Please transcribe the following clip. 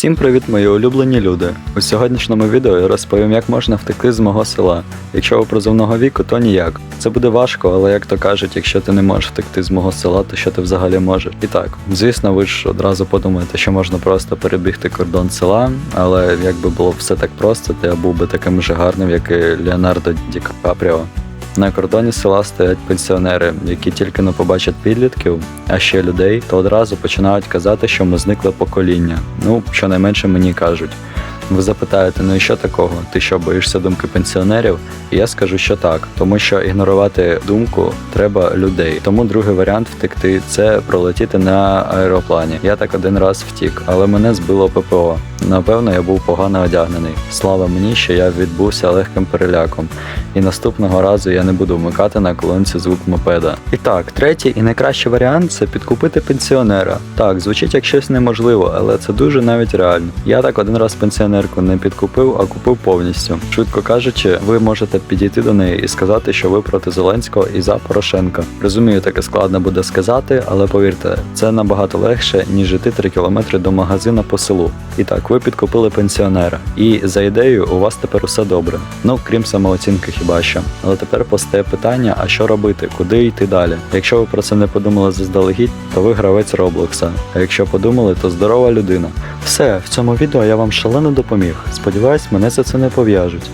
Всім привіт, мої улюблені люди! У сьогоднішньому відео я розповім, як можна втекти з мого села. Якщо ви призовного віку, то ніяк. Це буде важко, але як то кажуть, якщо ти не можеш втекти з мого села, то що ти взагалі можеш? І так, звісно, ви ж одразу подумаєте, що можна просто перебігти кордон села, але якби було все так просто, то я був би таким же гарним, як і Леонардо Ді Капріо. На кордоні села стоять пенсіонери, які тільки не побачать підлітків, а ще людей, то одразу починають казати, що ми зникли покоління. Ну, щонайменше мені кажуть. Ви запитаєте, ну і що такого? Ти що боїшся думки пенсіонерів? І я скажу, що так, тому що ігнорувати думку треба людей. Тому другий варіант втекти це пролетіти на аероплані. Я так один раз втік, але мене збило ППО. Напевно, я був погано одягнений. Слава мені, що я відбувся легким переляком. І наступного разу я не буду вмикати на колонці звук мопеда. І так, третій і найкращий варіант це підкупити пенсіонера. Так, звучить як щось неможливо, але це дуже навіть реально. Я так один раз пенсіонерку не підкупив, а купив повністю. Швидко кажучи, ви можете підійти до неї і сказати, що ви проти Зеленського і за Порошенка. Розумію, таке складно буде сказати, але повірте, це набагато легше, ніж іти 3 кілометри до магазина по селу. І так, ви підкупили пенсіонера. І за ідеєю, у вас тепер усе добре. Ну, крім самооцінки хіба що. Але тепер постає питання: а що робити, куди йти далі? Якщо ви про це не подумали заздалегідь, то ви гравець Роблокса. А якщо подумали, то здорова людина. Все, в цьому відео я вам шалено допоміг. Сподіваюсь, мене за це не пов'яжуть.